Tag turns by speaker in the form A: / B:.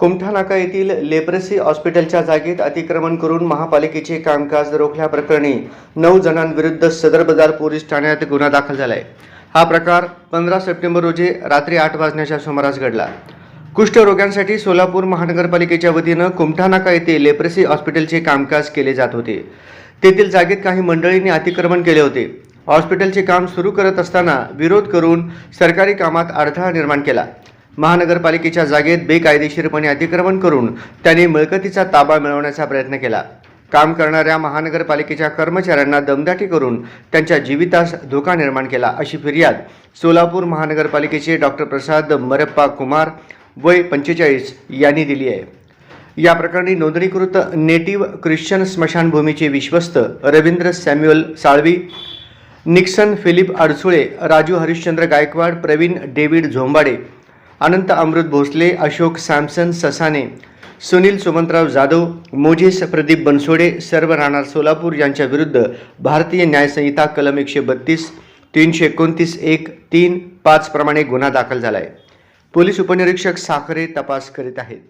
A: कुमठा नाका येथील लेप्रसी हॉस्पिटलच्या जागेत अतिक्रमण करून महापालिकेचे कामकाज रोखल्याप्रकरणी नऊ जणांविरुद्ध सदर बाजार पोलीस ठाण्यात गुन्हा दाखल झालाय. हा प्रकार पंधरा सप्टेंबर रोजी रात्री आठ वाजण्याच्या सुमारास घडला. कुष्ठरोग्यांसाठी सोलापूर महानगरपालिकेच्या वतीनं कुमठा नाका येथे लेप्रसी हॉस्पिटलचे कामकाज केले जात होते. तेथील जागेत काही मंडळींनी अतिक्रमण केले होते. हॉस्पिटलचे काम सुरू करत असताना विरोध करून सरकारी कामात अडथळा निर्माण केला. महानगरपालिकेच्या जागेत बेकायदेशीरपणे अतिक्रमण करून त्यांनी मिळकतीचा ताबा मिळवण्याचा प्रयत्न केला. काम करणाऱ्या महानगरपालिकेच्या कर्मचाऱ्यांना दमदाटी करून त्यांच्या जीवितास धोका निर्माण केला अशी फिर्याद सोलापूर महानगरपालिकेचे डॉक्टर प्रसाद मरप्पा कुमार वय पंचेचाळीस यांनी दिली आहे. या प्रकरणी नोंदणीकृत नेटिव्ह ख्रिश्चन स्मशानभूमीचे विश्वस्त Ravindra Samuel Salvi Nixon Philip Adsule Raju Harishchandra Gaikwad Pravin David Zombade Anant Amrut Bhosale Ashok Samson Sasane Sunil Sumantrao Jadhav Moses Pradeep Bansode सर्व राहणार सोलापूर यांच्या विरुद्ध भारतीय न्यायसंहिता कलम एकशे बत्तीस तीनशे एकोणतीस एक तीन पाच प्रमाणे गुन्हा दाखल झाला आहे पोलीस उपनिरीक्षक साखरे तपास करीत आहेत.